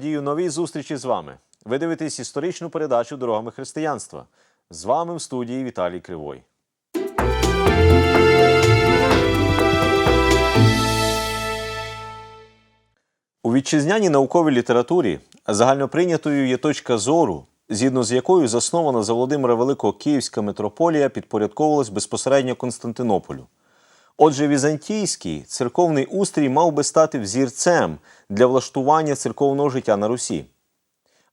Радію новій зустрічі з вами. Ви дивитесь історичну передачу Дорогами християнства. З вами в студії Віталій Кривой. У вітчизняній науковій літературі загальноприйнятою є точка зору, згідно з якою заснована за Володимира Великого Київська митрополія підпорядковувалась безпосередньо Константинополю. Отже, візантійський церковний устрій мав би стати взірцем для влаштування церковного життя на Русі.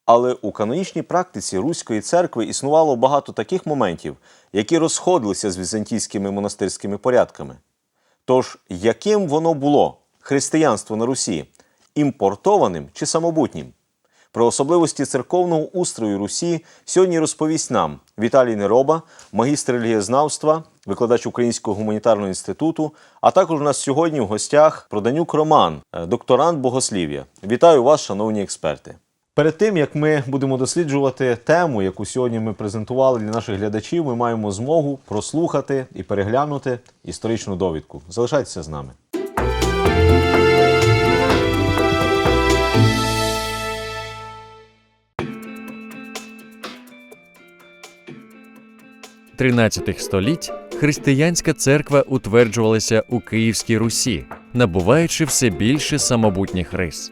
Але у канонічній практиці Руської церкви існувало багато таких моментів, які розходилися з візантійськими монастирськими порядками. Тож, яким воно було християнство на Русі імпортованим чи самобутнім? Про особливості церковного устрою Русі сьогодні розповість нам Віталій Нероба, магістр релігієзнавства, викладач Українського гуманітарного інституту, а також у нас сьогодні в гостях Проданюк Роман, е, докторант богослів'я. Вітаю вас, шановні експерти. Перед тим як ми будемо досліджувати тему, яку сьогодні ми презентували для наших глядачів, ми маємо змогу прослухати і переглянути історичну довідку. Залишайтеся з нами. 13 століть християнська церква утверджувалася у Київській Русі, набуваючи все більше самобутніх рис.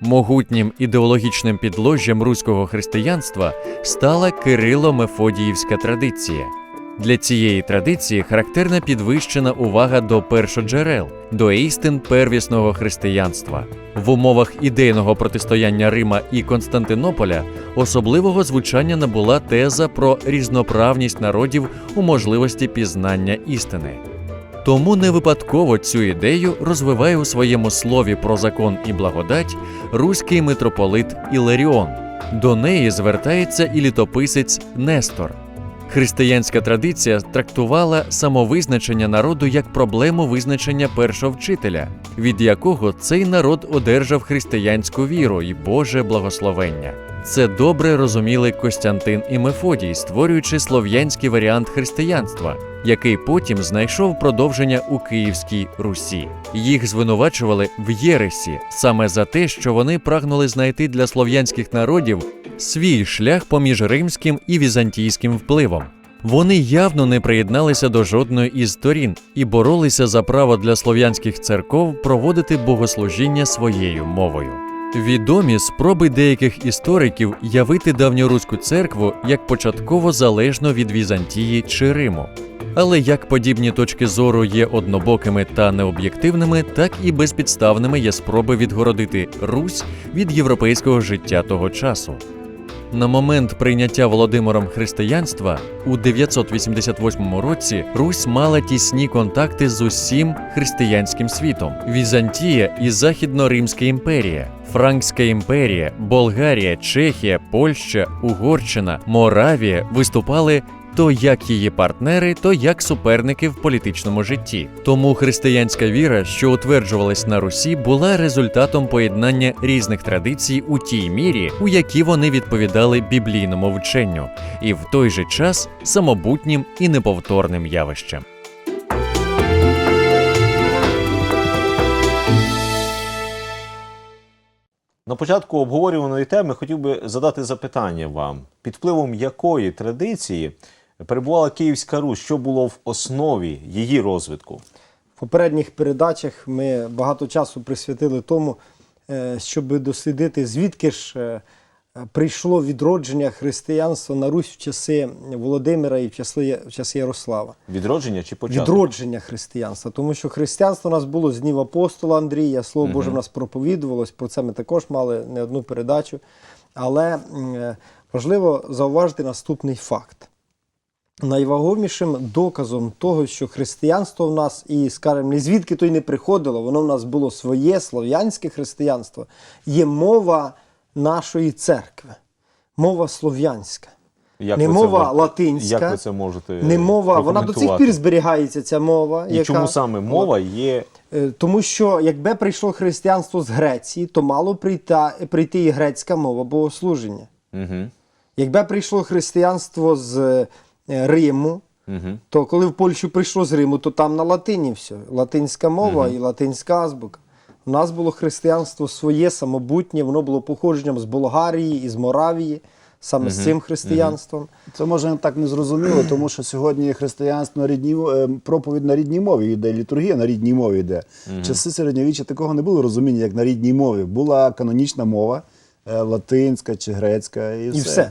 Могутнім ідеологічним підложжям руського християнства стала Кирило-Мефодіївська традиція. Для цієї традиції характерна підвищена увага до першоджерел, до істин первісного християнства. В умовах ідейного протистояння Рима і Константинополя особливого звучання набула теза про різноправність народів у можливості пізнання істини. Тому не випадково цю ідею розвиває у своєму слові про закон і благодать руський митрополит Іларіон. До неї звертається і літописець Нестор. Християнська традиція трактувала самовизначення народу як проблему визначення першого вчителя, від якого цей народ одержав християнську віру і Боже благословення. Це добре розуміли Костянтин і Мефодій, створюючи слов'янський варіант християнства, який потім знайшов продовження у Київській Русі. Їх звинувачували в Єресі саме за те, що вони прагнули знайти для слов'янських народів свій шлях поміж римським і візантійським впливом. Вони явно не приєдналися до жодної із сторін і боролися за право для слов'янських церков проводити богослужіння своєю мовою. Відомі спроби деяких істориків явити давньоруську церкву як початково залежно від Візантії чи Риму. Але як подібні точки зору є однобокими та необ'єктивними, так і безпідставними є спроби відгородити Русь від європейського життя того часу. На момент прийняття Володимиром християнства у 988 році Русь мала тісні контакти з усім християнським світом: Візантія і Західно-Римська імперія, Франкська імперія, Болгарія, Чехія, Польща, Угорщина, Моравія виступали то як її партнери, то як суперники в політичному житті. Тому християнська віра, що утверджувалась на Русі, була результатом поєднання різних традицій у тій мірі, у якій вони відповідали біблійному вченню, і в той же час самобутнім і неповторним явищем. На початку обговорюваної теми хотів би задати запитання вам, під впливом якої традиції перебувала Київська Русь, що було в основі її розвитку? В попередніх передачах ми багато часу присвятили тому, е, щоб дослідити, звідки ж е, прийшло відродження християнства на Русь в часи Володимира і в часи, в часи Ярослава. Відродження чи початок? Відродження християнства, тому що християнство у нас було з днів апостола Андрія, Слово Боже в нас проповідувалось, про це ми також мали не одну передачу. Але е, важливо зауважити наступний факт. Найвагомішим доказом того, що християнство в нас, і, скажімо, не звідки то й не приходило, воно в нас було своє слов'янське християнство, є мова нашої церкви, мова слов'янська. Як не ви це мова латинська, Як ви це можете не мова, вона до цих пір зберігається, ця мова. І чому саме мова є Е, Тому що якби прийшло християнство з Греції, то мало прийти, прийти і грецька мова богослуження. угу. Якби прийшло християнство з Риму, Угу. то коли в Польщу прийшло з Риму, то там на латині все. Латинська мова і латинська азбука. У нас було християнство своє, самобутнє, воно було походженням з Болгарії і з Моравії, саме з цим християнством. Це може так не зрозуміло, тому що сьогодні християнство на рідній е, проповідь на рідній мові йде, літургія на рідній мові йде. Часи середньовіччя такого не було розуміння, як на рідній мові. Була канонічна мова, е, латинська чи грецька, і, І все.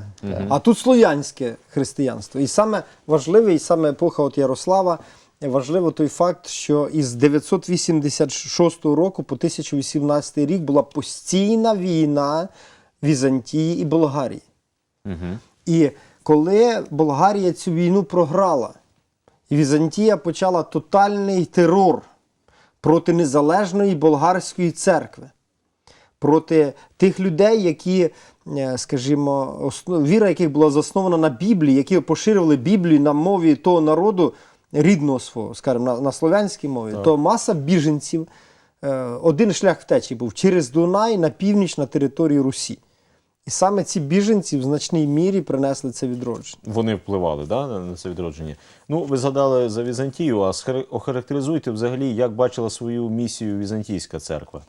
А тут слов'янське християнство. І саме важливе, і саме епоха от Ярослава, важливо той факт, що із 986 року по 1018 рік була постійна війна Візантії і Болгарії. І коли Болгарія цю війну програла, Візантія почала тотальний терор проти незалежної болгарської церкви проти тих людей, які, е, скажімо, основ... віра яких була заснована на Біблії, які поширювали Біблію на мові того народу рідного свого, скажімо, на, на слов'янській мові, то маса біженців. е, Один шлях втечі був через Дунай на північ на територію Русі. І саме ці біженці в значній мірі принесли це відродження. Вони впливали да, на на це відродження. Ну, ви згадали за Візантію, а охарактеризуйте взагалі, як бачила свою місію Візантійська церква.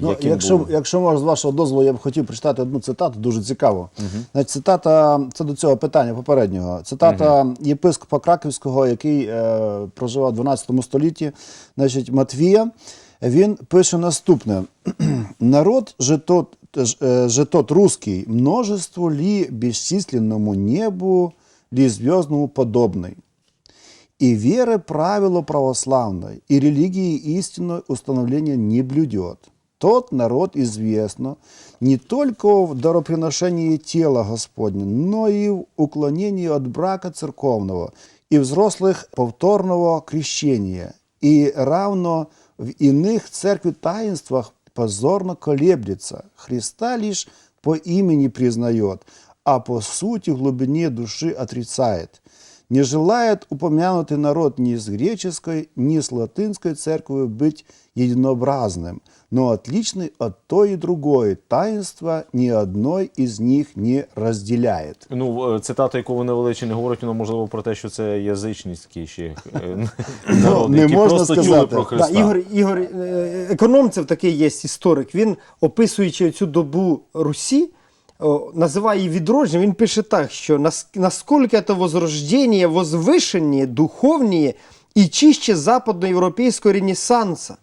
Ну, якщо, був- якщо можна, з вашого дозволу, я б хотів прочитати одну цитату, дуже цікаву. Значить, цитата це до цього питання попереднього. Цитата єпископа Краківського, який е, проживав в 12 столітті, значить, Матвія. Він пише наступне: народ же тот, е, же тот русский, множество ли бесчисленному небу, ли звездному подобный. И веры правило православной, и религии истинное установление не блюдет Тот народ известно не только в дароприношении тела Господня, но и в уклонении от брака церковного и взрослых повторного крещения, и равно в иных церкви таинствах позорно колеблется. Христа лишь по имени признает, а по сути в глубине души отрицает не желает упомянутый народ ни с греческой, ни с латинской церковью быть единообразным, но отличный от той и другой. Таинство ни одной из них не разделяет. Ну, е, цитата, яку ви навели, чи не говорить вона, можливо, про те, що це язичницькі ще е, народи, не які можна просто чули сказати. про Да, Христа. Ігор, Ігор е, Економцев такий є історик. Він, описуючи цю добу Русі, о, називає її відродження. Він пише так, що «Нас- наскільки це возрождення, возвышення, духовніє і чище западноєвропейського ренесанса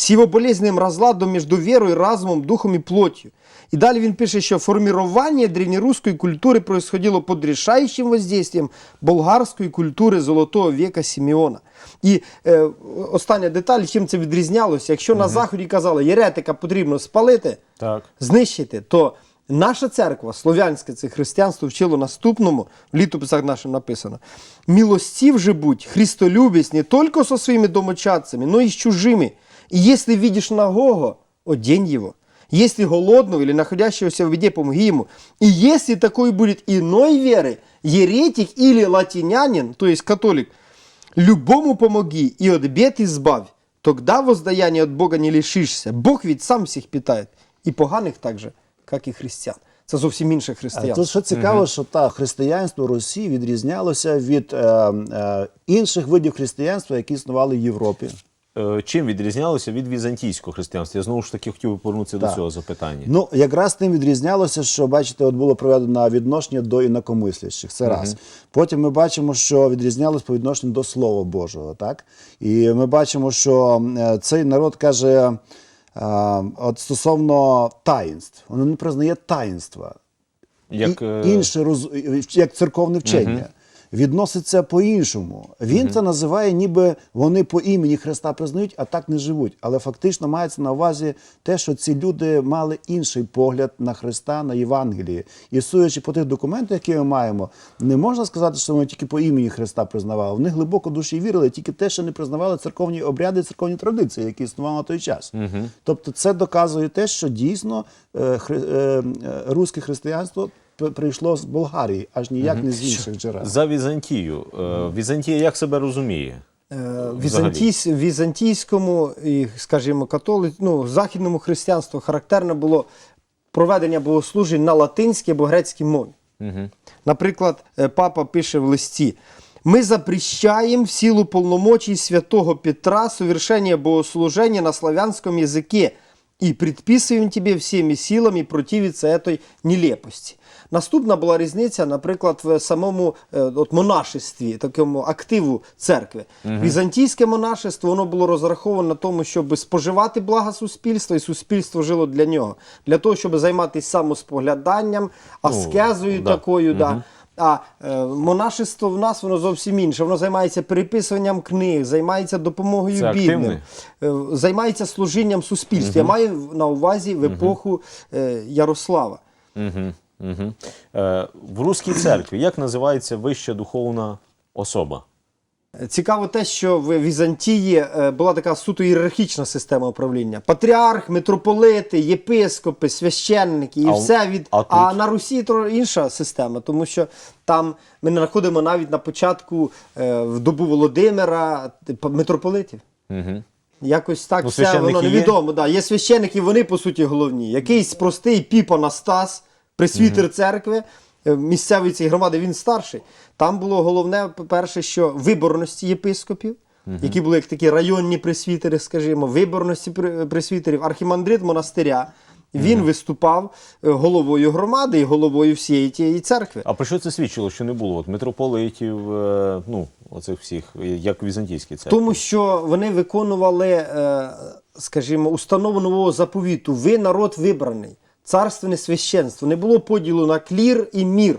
с его болезненным разладом между верой, разумом, духом и плотью. И далее він пише, що формирование древнерусской культуры происходило под решающим воздействием болгарської культури золотого века Сімеона. І е, остання деталь, чим це відрізнялося, якщо на Заході казали, єретика потрібно спалити, Так. знищити, то наша церква, слов'янське це християнство, вчило наступному, в літописах нашим написано. Милостив же будь, христолюбець не тільки со своїми домочадцями, но і з чужими. И если видишь нагого, одень его. Если голодного или находящегося в беде, помоги ему. И если такой будет иной веры, еретик или латинянин, то есть католик, любому помоги и от бед избавь. Тогда воздаяния от Бога не лишишься. Бог ведь сам всіх питає. І поганих так же, як і християн. Це зовсім інше християнство. Тут що цікаво, що та християнство Росії відрізнялося від е, е, інших видів християнства, які існували в Європі. Е, Чим відрізнялося від візантійського християнства? Я знову ж таки хотів би повернутися до цього запитання. Ну, якраз тим відрізнялося, що бачите, от було проведено відношення до інакомислящих. Це раз. Потім ми бачимо, що відрізнялось по відношенню до Слова Божого. Так? І ми бачимо, що е, цей народ каже: е, от стосовно таїнств, воно не признає таїнства. Як, І- інше роз... як церковне вчення. Відноситься по-іншому. Він це називає, ніби вони по імені Христа признають, а так не живуть. Але фактично мається на увазі те, що ці люди мали інший погляд на Христа, на Євангеліє. І судячи по тих документах, які ми маємо, не можна сказати, що вони тільки по імені Христа признавали. Вони глибоко душі вірили, тільки те, що не признавали церковні обряди, церковні традиції, які існували на той час. Тобто, це доказує те, що дійсно е, е, е, руське християнство прийшло з Болгарії, аж ніяк не з інших джерел. За Візантію. Е, Візантія як себе розуміє? Е, Візантійсь, візантійському і, скажімо, католи... ну, західному християнству характерно було проведення богослужень на латинській або грецькій мові. Наприклад, е, папа пише в листі: Мы запрещаем в силу полномочий святого Петра совершение богослужения на славянском языке и предписуємо тебе всіми силами противиться этой нелепості. Наступна була різниця, наприклад, в самому е, от монашестві, такому активу церкви. Візантійське монашество воно було розраховано на тому, щоб споживати блага суспільства, і суспільство жило для нього, для того, щоб займатися самоспогляданням, аскезою да. такою. Да. А е, монашество в нас воно зовсім інше. Воно займається переписуванням книг, займається допомогою Це бідним, активне? е, займається служінням суспільству. Я маю на увазі в епоху е, Ярослава. Угу, угу. Е, в Руській церкві як називається вища духовна особа? Цікаво те, що в Візантії е, була така суто ієрархічна система управління. Патріарх, митрополити, єпископи, священники і А все від. а А, на Русі інша система, тому що там ми знаходимо навіть на початку е, в добу Володимира митрополитів. Угу. Якось так Ну, все воно священники є? невідомо. Да. Є священники, вони по суті головні. Якийсь простий піп Анастас, пресвітер церкви, е, місцевої цієї громади, він старший. Там було головне, по-перше, що виборності єпископів, які були як такі районні пресвітери, скажімо, виборності пресвітерів, архімандрит монастиря. Він виступав е, головою громади і головою всієї тієї церкви. А про що це свідчило, що не було от митрополитів, е, ну, оцих всіх, е, як в Візантійській церкві? Тому що вони виконували, е, скажімо, установу нового заповіту. Ви народ вибраний, царственне священство. Не було поділу на клір і мір.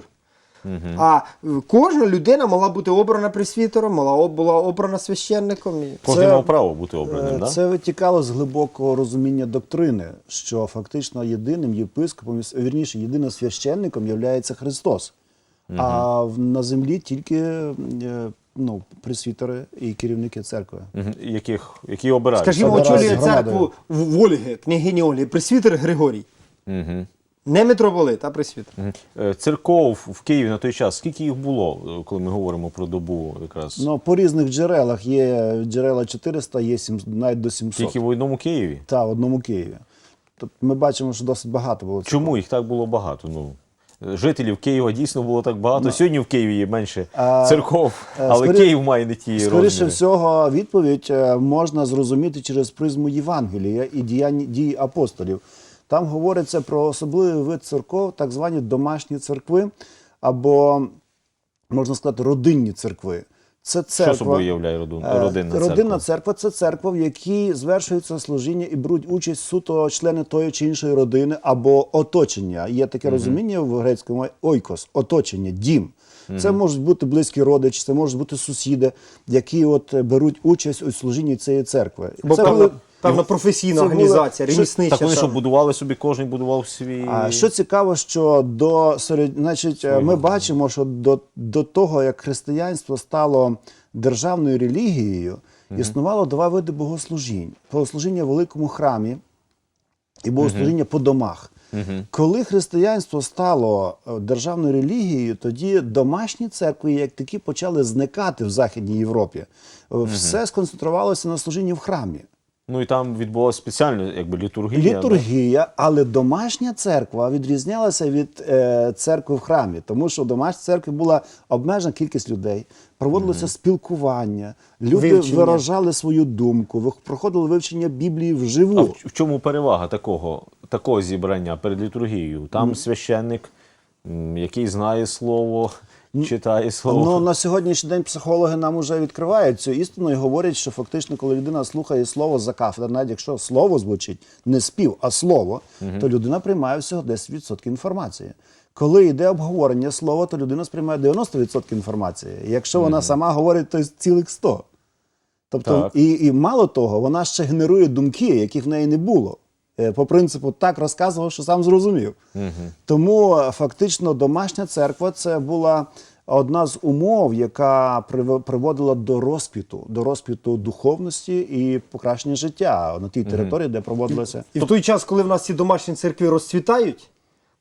А е, кожна людина могла бути обрана пресвітером, могла об- була обрана священником. Кожен мав право бути обраним, Е, да? Це витікало з глибокого розуміння доктрини, що фактично єдиним єпископом, вірніше, єдиним священником є Христос. А на землі тільки е, ну, пресвітери і керівники церкви. Мгм. Яких, які обирають. Скажімо, очолює церкву в Ольги, княгині Ольги, пресвітер Григорій. Угу. Не митрополит, а пресвітер. Е, Церков в Києві на той час, скільки їх було, е, коли ми говоримо про добу якраз? Ну, по різних джерелах є джерела 400, є 7, навіть до 700. Тільки в одному Києві? Та, в одному Києві. Тобто ми бачимо, що досить багато було. цього. Чому їх так було багато? Ну, жителів Києва дійсно було так багато. Сьогодні в Києві є менше А, церков, е, але скорі- Київ має не ті Скоріше всього, відповідь можна зрозуміти через призму Євангелія і діянь дій апостолів. Там говориться про особливий вид церков, так звані домашні церкви, або можна сказати, родинні церкви. Це церква. Що собою являє родин- Е, родинна церква? Родинна церква це церква, в якій звершується служіння і беруть участь суто члени тої чи іншої родини або оточення. Є таке розуміння в грецькому ойкос, оточення, дім. Це можуть бути близькі родичі, це можуть бути сусіди, які от е, беруть участь у служінні цієї церкви. Бо це були- певна професійна організація, реміснича. Так вони що будували собі, кожен будував свій. А що цікаво, що до серед... значить, е, ми бачимо, що до, до того, як християнство стало державною релігією, існувало два види богослужінь: богослужіння в великому храмі і богослужіння по домах. Коли християнство стало е, державною релігією, тоді домашні церкви, як такі, почали зникати в Західній Європі. Е, Все сконцентрувалося на служінні в храмі. Ну і там відбулася спеціальна якби літургія. Літургія, але домашня церква відрізнялася від е, церкви в храмі, тому що в домашній церкві була обмежена кількість людей, проводилося спілкування, люди Вивчення. виражали свою думку, проходили вивчення Біблії вживу. А в, в чому перевага такого, такого зібрання перед літургією? Там священник, який знає слово, читає слово. Ну, на сьогоднішній день психологи нам вже відкривають цю істину і говорять, що фактично, коли людина слухає слово за кафедр, навіть якщо слово звучить не спів, а слово, то людина приймає всього 10% інформації. Коли йде обговорення слова, то людина сприймає 90% інформації. Якщо вона сама говорить, то цілих 100%. Тобто, Так. і, і мало того, вона ще генерує думки, яких в неї не було. Е, По принципу, так розказував, що сам зрозумів. Тому е, фактично домашня церква це була одна з умов, яка прив- приводила до розпіту, до розпіту духовності і покращення життя на тій території, де проводилося. І в той час, коли в нас ці домашні церкви розцвітають,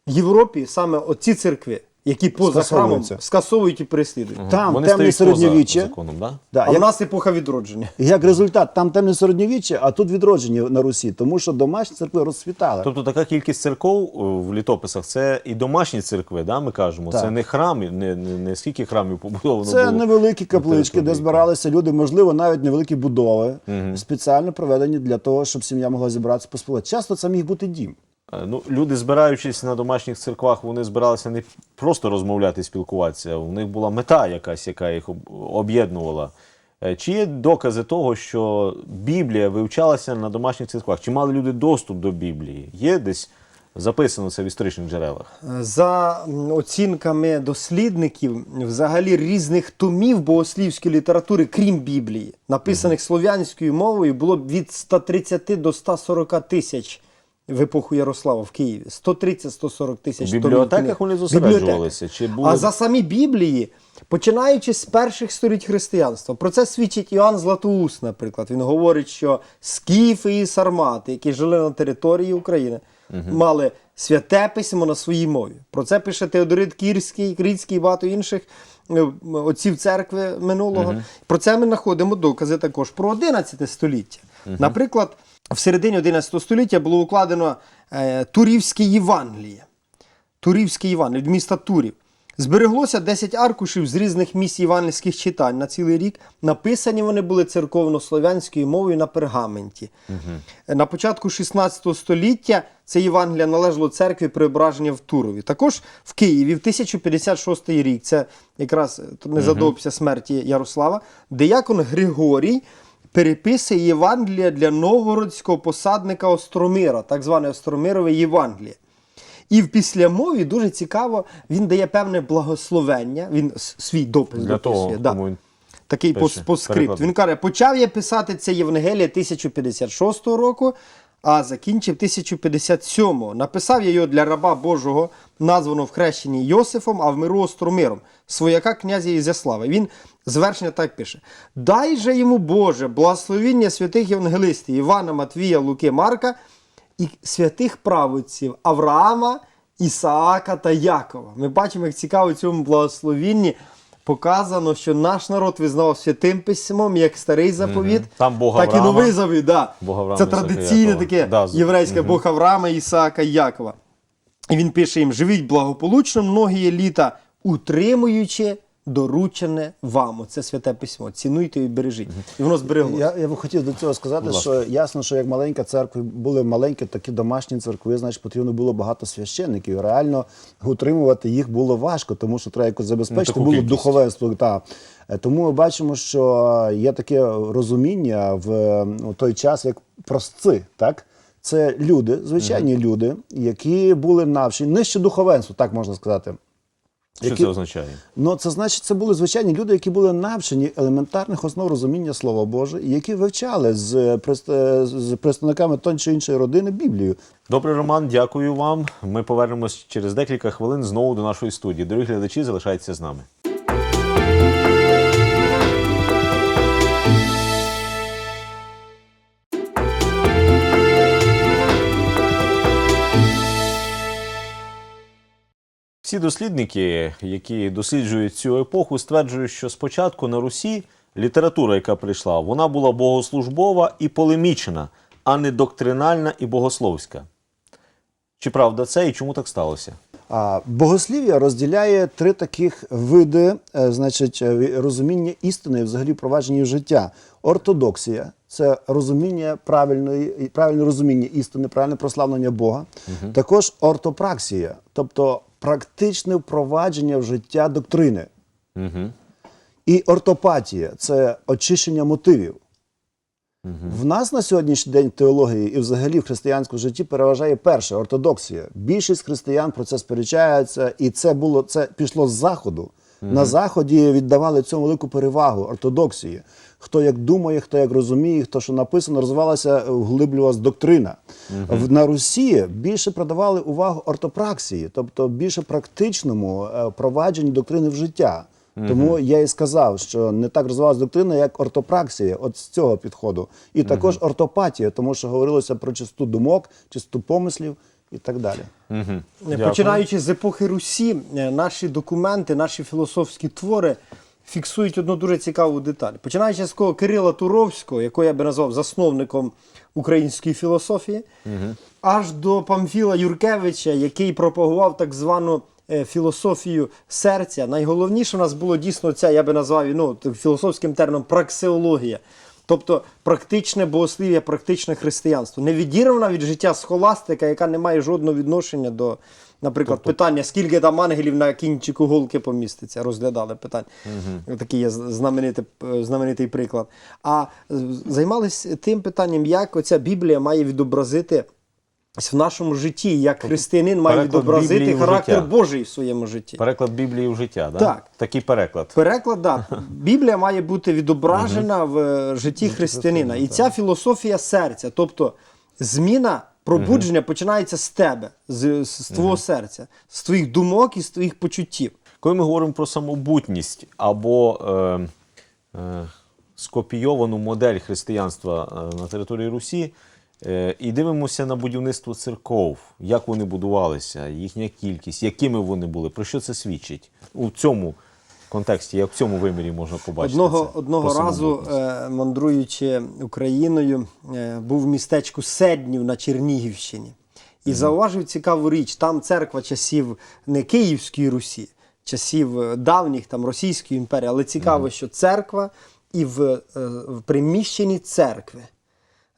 в Європі саме оці церкви які поза храмом Скасовуються. скасовують і переслідують. Там Вони темне стають поза середньовіччя. законом, да? Да, А в як, нас епоха відродження. як результат, там темне середньовіччя, а тут відродження на Русі, тому що домашні церкви розцвітали. Тобто така кількість церков о, в літописах це і домашні церкви, да, ми кажемо. Це Так. не храми, не, не, не скільки храмів побудовано Це було. невеликі каплички, де збиралися люди, можливо, навіть невеликі будови, спеціально проведені для того, щоб сім'я могла зібратися поспілкувати. Часто це міг бути дім. Е, Ну, люди, збираючись на домашніх церквах, вони збиралися не просто розмовляти, спілкуватися. У них була мета якась, яка їх об'єднувала. Е, Чи є докази того, що Біблія вивчалася на домашніх церквах? Чи мали люди доступ до Біблії? Є десь записано це в історичних джерелах? За оцінками дослідників, взагалі різних томів богослівської літератури, крім Біблії, написаних слов'янською мовою, було від 130 до 140 тисяч в епоху Ярослава в Києві. 130-140 тисяч В бібліотеках вони зосереджувалися? Чи були- А за самі Біблії, починаючи з перших століть християнства, про це свідчить Іоанн Златоуст, наприклад. Він говорить, що скіфи і сармати, які жили на території України, мали святе письмо на своїй мові. Про це пише Теодорит Кірський, Крицький і багато інших е, отців церкви минулого. Про це ми знаходимо докази також про 11 століття. Наприклад, в середині 11 століття було укладено е, Турівське Євангеліє. Турівський Іван від міста Турів. Збереглося 10 аркушів з різних місць івангельських читань на цілий рік. Написані вони були церковно-слов'янською мовою на пергаменті. На початку 16 століття це Євангелія належало церкві преображення в Турові. Також в Києві в 1056 рік, це якраз незадовго після смерті Ярослава, диякон Григорій переписує Євангелія для новгородського посадника Остромира, так зване Остромирове Євангеліє. І в післямові дуже цікаво, він дає певне благословення, він свій допис Для дописує. того, да. він Такий пише, пос- постскрипт. Він каже, почав я писати це Євангеліє 1056 року, а закінчив 1057. Написав я його для раба Божого, названого в хрещенні Йосифом, а в миру Остромиром, свояка князя Ізяслава. Він звершення так пише: Дай же йому Боже, благословіння святих євангелистів Івана, Матвія, Луки, Марка і святих праведців Авраама, Ісаака та Якова. Ми бачимо, як цікаво в цьому благословінні показано, що наш народ визнавав святим письмом як старий заповіт, Там Бог так і Авраама. новий заповіт. Да. Бог Авраама, Це традиційне Якова. таке Да, з- єврейське Бог Авраама, Ісаака Якова. І він пише їм: живіть благополучно многі літа, утримуючи доручене вам. Оце святе письмо. Цінуйте і бережіть. І воно збереглося. Я, я б хотів до цього сказати, що ясно, що як маленька церква, були маленькі такі домашні церкви, значить потрібно було багато священників. Реально утримувати їх було важко, тому що треба якось забезпечити було духовенство. Та. Е, Тому ми бачимо, що є таке розуміння в е, той час, як простці, так? Це люди, звичайні люди, які були навчені нижче духовенству, так можна сказати. Що Які- це означає? Ну, це значить, це були звичайні люди, які були навчені елементарних основ розуміння Слова Боже, і які вивчали з, прес- з представниками тої чи іншої родини Біблію. Добре, Роман, дякую вам. Ми повернемось через декілька хвилин знову до нашої студії. Дорогі глядачі, залишайтеся з нами. Всі дослідники, які досліджують цю епоху, стверджують, що спочатку на Русі література, яка прийшла, вона була богослужбова і полемічна, а не доктринальна і богословська. Чи правда це і чому так сталося? Богослів'я розділяє три таких види, е, значить, е, розуміння істини взагалі впровадження в життя. Ортодоксія це розуміння правильної, правильне розуміння істини, правильне прославлення Бога. Також ортопраксія, тобто практичне впровадження в життя доктрини. Угу. І ортопатія це очищення мотивів. В нас на сьогоднішній день в теології і взагалі в християнському житті переважає перше ортодоксія. Більшість християн про це сперечаються, і це було це пішло з заходу. На заході віддавали цьому велику перевагу ортодоксії. Хто як думає, хто як розуміє, хто що написано, розвивалася, вглиблювалася доктрина. В на Русі більше продавали увагу ортопраксії, тобто більше практичному е, впровадженню доктрини в життя. Тому я і сказав, що не так розвивалася доктрина, як ортопраксія, от з цього підходу. І також ортопатія, тому що говорилося про чистоту думок, чистоту помислів і так далі. Угу. Починаючи з епохи Русі, е, наші документи, наші філософські твори фіксують одну дуже цікаву деталь. Починаючи з кого Кирила Туровського, якого я би назвав засновником української філософії, аж до Памфіла Юркевича, який пропагував так звану е, філософію серця. Найголовніше у нас було дійсно ця, я би назвав ну, філософським терміном праксеологія. Тобто практичне богослів'я, практичне християнство. Не відірвана від життя схоластика, яка не має жодного відношення до, наприклад, питання, скільки там ангелів на кінчику голки поміститься, розглядали питання. Такий є знаменитий, е, знаменитий приклад. А займалися тим питанням, як оця Біблія має відобразити в нашому житті, як християнин має переклад відобразити Біблії в характер життя. Божий в своєму житті. Переклад Біблії в життя, да? Так. Такий переклад. Переклад, да. Біблія має бути відображена в е, житті християнина. І ця філософія серця, тобто зміна, пробудження починається з тебе, з, з твого серця, з твоїх думок і з твоїх почуттів. Коли ми говоримо про самобутність або е, е, скопійовану модель християнства е, на території Русі, і дивимося на будівництво церков, як вони будувалися, їхня кількість, якими вони були, про що це свідчить у цьому контексті, як в цьому вимірі можна побачити. Одного, це, одного разу, е, мандруючи Україною, е, був в містечку Седнів на Чернігівщині і зауважив цікаву річ. Там церква часів не Київської Русі, часів е, давніх там Російської імперії, але цікаво, що церква і в, е, в приміщенні церкви.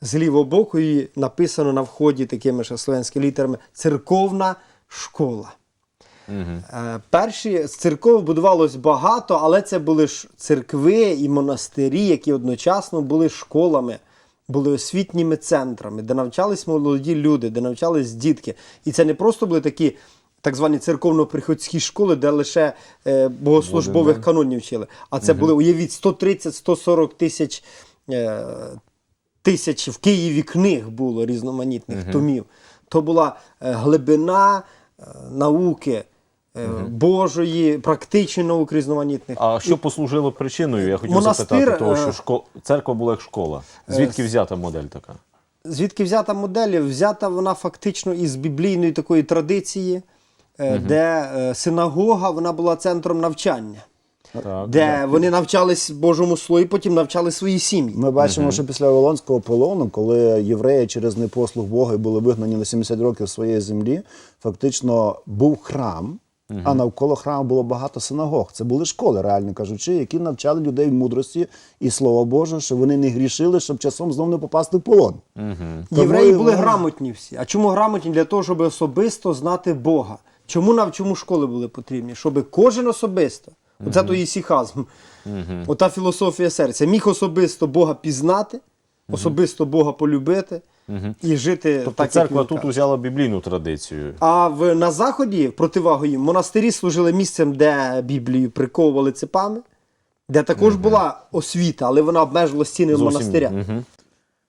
З лівого боку її написано на вході такими ж слов'янськими літерами церковна школа. Е, Перші з церков будувалось багато, але це були ж церкви і монастирі, які одночасно були школами, були освітніми центрами, де навчались молоді люди, де навчались дітки. І це не просто були такі так звані церковно-приходські школи, де лише е, богослужбових канонів вчили. А це були, уявіть, 130-140 тисяч. Е, тисяч в Києві книг було різноманітних томів. То була е, глибина е, науки е, Божої, практичної науки різноманітних. А що послужило причиною? Я хотів Монастир, запитати, того, що е, шко... церква була як школа. Звідки взята модель така? Звідки взята модель? Взята вона фактично із біблійної такої традиції, е, де синагога вона була центром навчання, Так, де вони навчались Божому Слові, потім навчали свої сім'ї. Ми бачимо, що після Вавилонського полону, коли євреї через непослух Бога були вигнані на 70 років своєї землі, фактично був храм, а навколо храму було багато синагог. Це були школи, реально кажучи, які навчали людей мудрості і слова Боже, щоб вони не грішили, щоб часом знов не попасти в полон. Тому Євреї були грамотні всі. А чому грамотні? Для того, щоб особисто знати Бога. Чому нам чому школи були потрібні? Щоб кожен особисто, оце то є сіхазм, ота філософія серця, міг особисто Бога пізнати, особисто Бога полюбити і жити Тобто так, церква як тут узяла біблійну традицію. А в, на заході, противагу їм, монастирі служили місцем, де Біблію приковували цепами, де також була освіта, але вона обмежувала стіни монастиря. мгм.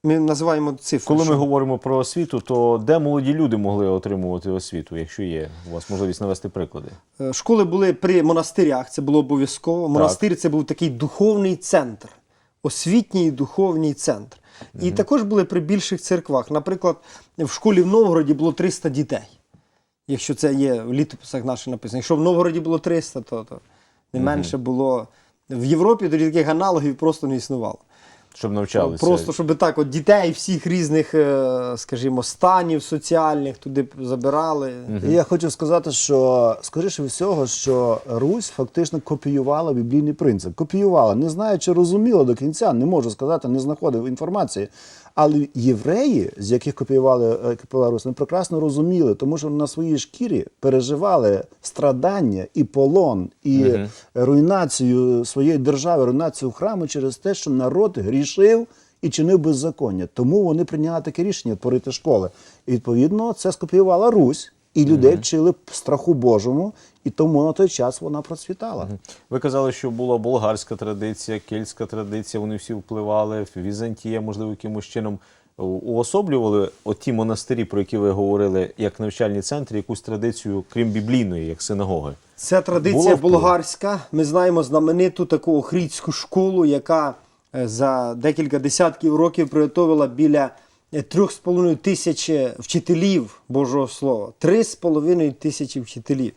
Ми називаємо цифру. Коли ми говоримо про освіту, то де молоді люди могли отримувати освіту, якщо є у вас можливість навести приклади? Е, Школи були при монастирях, це було обов'язково. Монастир це був такий духовний центр, освітній духовний центр. І також були при більших церквах. Наприклад, в школі в Новгороді було 300 дітей. Якщо це є в літописах наших написано. Якщо в Новгороді було 300, то, то не менше було. В Європі тоді таких аналогів просто не існувало. Щоб навчалися. Просто щоб так, от дітей всіх різних, е, скажімо, станів соціальних туди забирали. Угу. я хочу сказати, що скоріше всього, що Русь фактично копіювала біблійний принцип. Копіювала, не знаю, чи розуміла до кінця, не можу сказати, не знаходив інформації. Але євреї, з яких копіювали е, копіювала Русь, вони прекрасно розуміли, тому що на своїй шкірі переживали страдання і полон, і руйнацію своєї держави, руйнацію храму через те, що народ грішив і чинив беззаконня. Тому вони прийняли таке рішення творити школи. І відповідно це скопіювала Русь, і людей вчили страху Божому, і тому на той час вона процвітала. Ви казали, що була болгарська традиція, кельтська традиція, вони всі впливали, Візантія, можливо, якимось чином уособлювали оті монастирі, про які ви говорили, як навчальні центри, якусь традицію, крім біблійної, як синагоги. Це традиція Було болгарська. Ми знаємо знамениту таку охрідську школу, яка е, за декілька десятків років приготовила біля е, трьох з половиною тисячі вчителів Божого Слова. Три з половиною тисячі вчителів.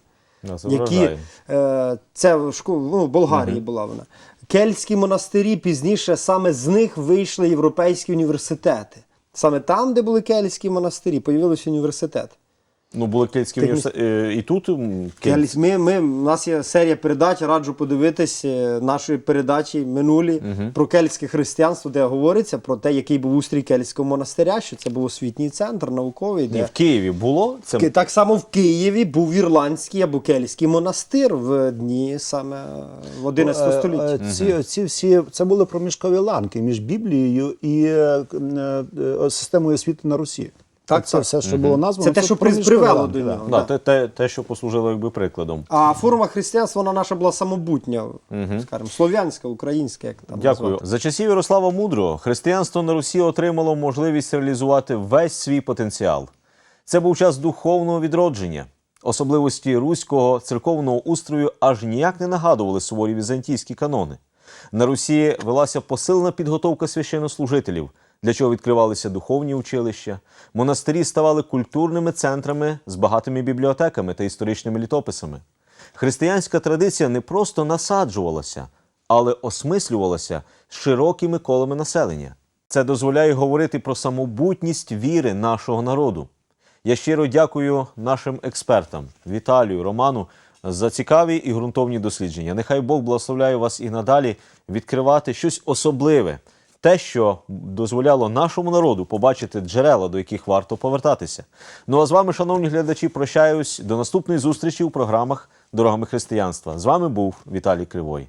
Які, е, це в ну, в Болгарії була вона. Кельтські монастирі пізніше саме з них вийшли європейські університети. Саме там, де були кельтські монастирі, появився університети. Ну, були кельтські Техні- університети. І тут. Кельтсь- Ми, ми, у нас є серія передач, раджу подивитись е, наші передачі минулі про кельтське християнство, де говориться про те, який був устрій кельтського монастиря, що це був освітній центр науковий. Ні, Де... в Києві було це. Так само в Києві був ірландський або кельтський монастир в дні саме в 11 Е, столітті. е, Ці, ці всі це були проміжкові ланки між Біблією і системою освіти на Русі. Так, це так. все, що було названо. Це те, що проміжкові привело до нього. Да, да. те, те, те, що послужило якби прикладом. А форма християнства вона наша була самобутня, скажімо, слов'янська, українська, як там Дякую. назвати. За часів Ярослава Мудрого християнство на Русі отримало можливість реалізувати весь свій потенціал. Це був час духовного відродження. Особливості руського церковного устрою аж ніяк не нагадували суворі візантійські канони. На Русі велася посилена підготовка священнослужителів, для чого відкривалися духовні училища. Монастирі ставали культурними центрами з багатими бібліотеками та історичними літописами. Християнська традиція не просто насаджувалася, але осмислювалася широкими колами населення. Це дозволяє говорити про самобутність віри нашого народу. Я щиро дякую нашим експертам Віталію, Роману за цікаві і ґрунтовні дослідження. Нехай Бог благословляє вас і надалі відкривати щось особливе, те, що дозволяло нашому народу побачити джерела, до яких варто повертатися. Ну а з вами, шановні глядачі, прощаюсь до наступної зустрічі у програмах Дорогами християнства. З вами був Віталій Кривой.